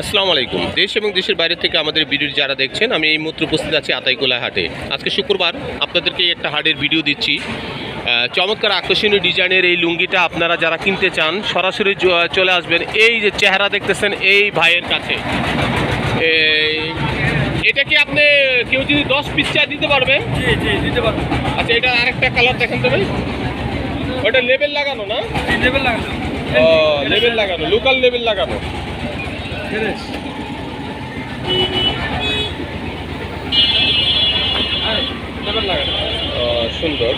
আসসালামু আলাইকুম। দেশ এবং দেশের বাইরে থেকে আমাদের ভিডিও যারা দেখছেন আমি এই মুহূর্তে উপস্থিত আছি আতাইকোলা হাটে। আজকে শুক্রবার আপনাদেরকে একটা হাটের ভিডিও দিচ্ছি। চমৎকার আকর্ষণীয় ডিজাইনের এই লুঙ্গিটা আপনারা যারা কিনতে চান সরাসরি চলে আসবেন। এই যে চেহারা দেখতেছেন এই ভাইয়ের কাছে। এটা কি আপনি কেউ যদি দশ পিস দিতে জি দিতে পারব। আচ্ছা এটা আরেকটা কালার দেখেন তো ভাই। ওটা লেবেল লাগানো না? লেবেল লাগানো। ও লেবেল লাগানো লোকাল লেবেল লাগানো। সুন্দর।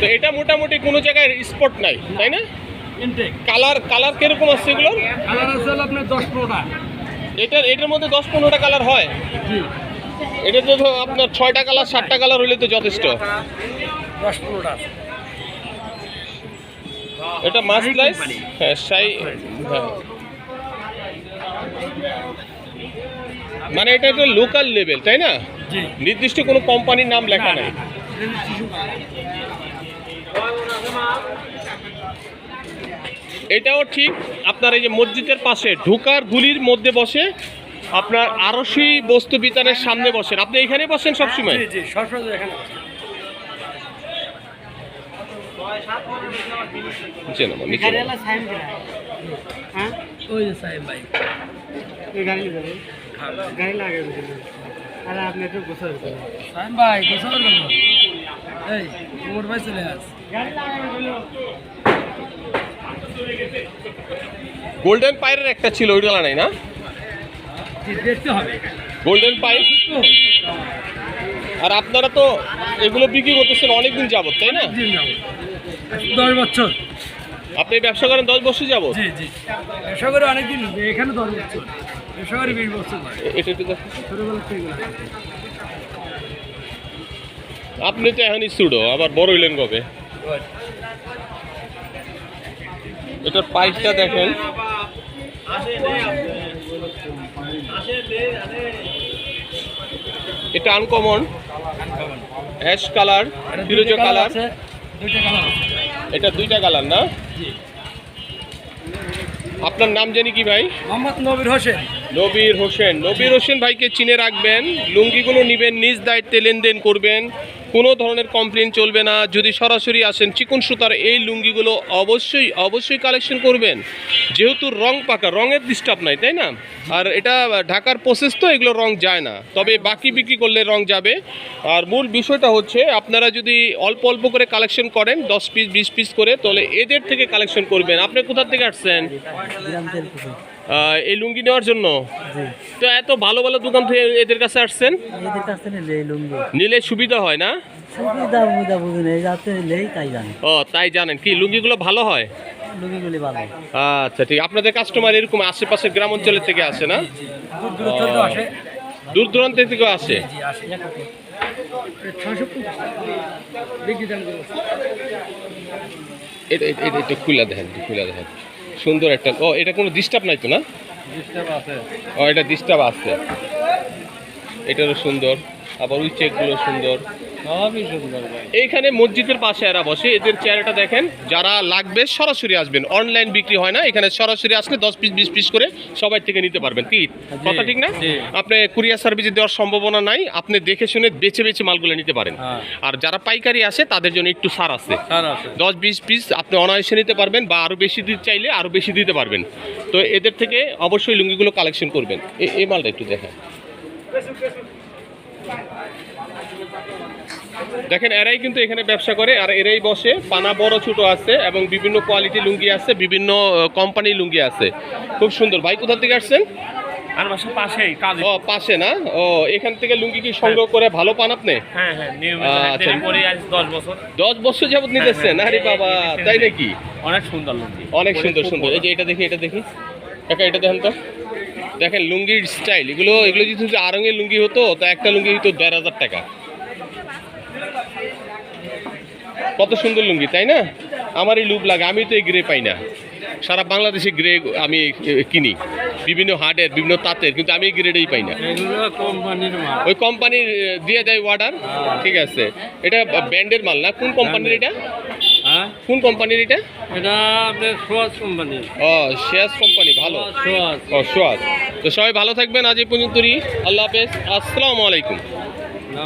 তো এটা মোটামুটি কোনো জায়গায় স্পট নাই তাই না? কালার কালার কীরকম আসছে এগুলোর? কালার আছে হলো আপনার দশ পনেরোটা। এটার এটার মধ্যে দশ পনেরোটা কালার হয়? জি। এটা তো আপনার ছয়টা কালার সাতটা কালার হলে তো যথেষ্ট। দশ পনেরোটা এটা মাছ company. হ্যাঁ সাই হ্যাঁ। মানে এটা তো লোকাল লেভেল তাই না? নির্দিষ্ট কোনো কোম্পানির নাম লেখা নাই। এটাও ঠিক আপনার এই যে মসজিদের পাশে ঢুকার গুলির মধ্যে বসে আপনার আরসি বস্তু বিতানের সামনে বসেন। আপনি এখানে বসেন সবসময় গোল্ডেন পাইরের একটা ছিল ওইটা নাই না? গোল্ডেন পাইপ আর আপনারা তো এগুলো বিক্রি করতেছেন অনেকদিন যাবত তাই না? দশ বছর। আপনি ব্যবসা করেন দশ বছর যাবত? জি জি। এসব করে অনেকদিন এখানে দশ বছর। এসব করে বিশ বছর এটা একটু দেখো। ছোটোবেলা থেকে এগুলো। আপনি তো এখনই সুডো আবার বড় হইলেন কবে? এটার পাইপটা দেখেন। এটা আনকমন অ্যাশ কালার ফিরোজা কালার। এটা দুইটা কালার না? আপনার নাম জানি কি ভাই? মোহাম্মদ নবীর হোসেন। নবীর হোসেন। নবীর হোসেন ভাইকে চিনে রাখবেন লুঙ্গিগুলো নিবেন নিজ দায়িত্বে লেনদেন করবেন। কোনো ধরনের কমপ্লেন চলবে না। যদি সরাসরি আসেন, চিকন সুতার এই লুঙ্গিগুলো অবশ্যই অবশ্যই কালেকশন করবেন। যেহেতু রং পাকা, রঙের ডিস্টার্ব নাই, তাই না? আর এটা ঢাকার প্রসেস তো, এগুলো রং যায় না। তবে বাকি বিক্রি করলে রং যাবে। আর মূল বিষয়টা হচ্ছে, আপনারা যদি অল্প অল্প করে কালেকশন করেন, দশ পিস বিশ পিস করে, তাহলে এদের থেকে কালেকশন করবেন। আপনি কোথার থেকে আসছেন? এই লুঙ্গি নেওয়ার জন্য? তো এত ভালো ভালো দোকান থেকে এদের কাছে আসছেন? এদের কাছে নিলে লুঙ্গি। নিলে সুবিধা হয় না? ও তাই জানেন। কি লুঙ্গিগুলো ভালো হয়? আচ্ছা ঠিক। আপনাদের কাস্টমার এরকম আশেপাশের গ্রাম অঞ্চলের থেকে আসে না? দূর দূরান্ত থেকে আসে। এটা খুলে দেখেন খুলে দেখেন। সুন্দর একটা ও এটা কোনো ডিস্টার্ব নাই তো না? ডিস্টার্ব আছে। ও এটা ডিস্টার্ব আছে। এটারও সুন্দর আবার ওই চেকগুলো সুন্দর। এইখানে মসজিদের পাশে এরা বসে এদের চেয়ারটা দেখেন যারা লাগবে সরাসরি আসবেন। অনলাইন বিক্রি হয় না এখানে সরাসরি আসলে দশ পিস বিশ পিস করে সবাই থেকে নিতে পারবেন। কি? কথা ঠিক না? আপনি কুরিয়ার সার্ভিসে দেওয়ার সম্ভাবনা নাই আপনি দেখে শুনে বেছে বেছে মালগুলো নিতে পারেন। হ্যাঁ। আর যারা পাইকারি আসে তাদের জন্য একটু ছাড় আছে। দশ বিশ পিস আপনি অনায়াসে নিতে পারবেন বা আরও বেশি দিতে চাইলে আরও বেশি দিতে পারবেন। তো এদের থেকে অবশ্যই লুঙ্গিগুলো কালেকশন করবেন। এই মালটা একটু দেখেন। দেখেন এরাই কিন্তু এখানে ব্যবসা করে আর এরাই বসে পানা বড় ছোট আছে এবং বিভিন্ন কোয়ালিটি লুঙ্গি আছে বিভিন্ন কোম্পানির লুঙ্গি আছে। খুব সুন্দর। ভাই কোথা থেকে আসছেন? আর বাসার পাশেই কাজ। ও পাশে না? ও এখান থেকে লুঙ্গি কি সংগ্রহ করে ভালো পান আপনি? হ্যাঁ হ্যাঁ নিয়মিত। আচ্ছা। হাটে আজ দশ বছর। দশ বছর যাবত নিতেছেন? হ্যাঁ, আরে বাবা তাই নাকি? অনেক সুন্দর লুঙ্গি। অনেক সুন্দর সুন্দর। এই যে এটা দেখি এটা দেখি। এটা দেখেন তো। দেখেন লুঙ্গির স্টাইল এগুলো এগুলো যদি আরঙের লুঙ্গি হতো তা একটা লুঙ্গি হতো দেড় হাজার টাকা। কত সুন্দর লুঙ্গি তাই না? আমার এই লুপ লাগে আমি তো এই গ্রে পাই না। সারা বাংলাদেশে গ্রে আমি কিনি। বিভিন্ন হার্টের বিভিন্ন তাঁতের কিন্তু আমি গ্রেডেই পাই না। ওই কোম্পানির দিয়ে দেয় অর্ডার ঠিক আছে। এটা ব্র্যান্ডের মাল না? কোন কোম্পানির এটা? হ্যাঁ? কোন কোম্পানির এটা? এটা আপনার সোয়াজ কোম্পানি। ও শেয়াস কোম্পানি ভালো। সোয়াজ। ও সোয়াদ তো সবাই ভালো থাকবেন আজ এই পর্যন্তই। আল্লাহ হাফেজ। আসসালামু আলাইকুম।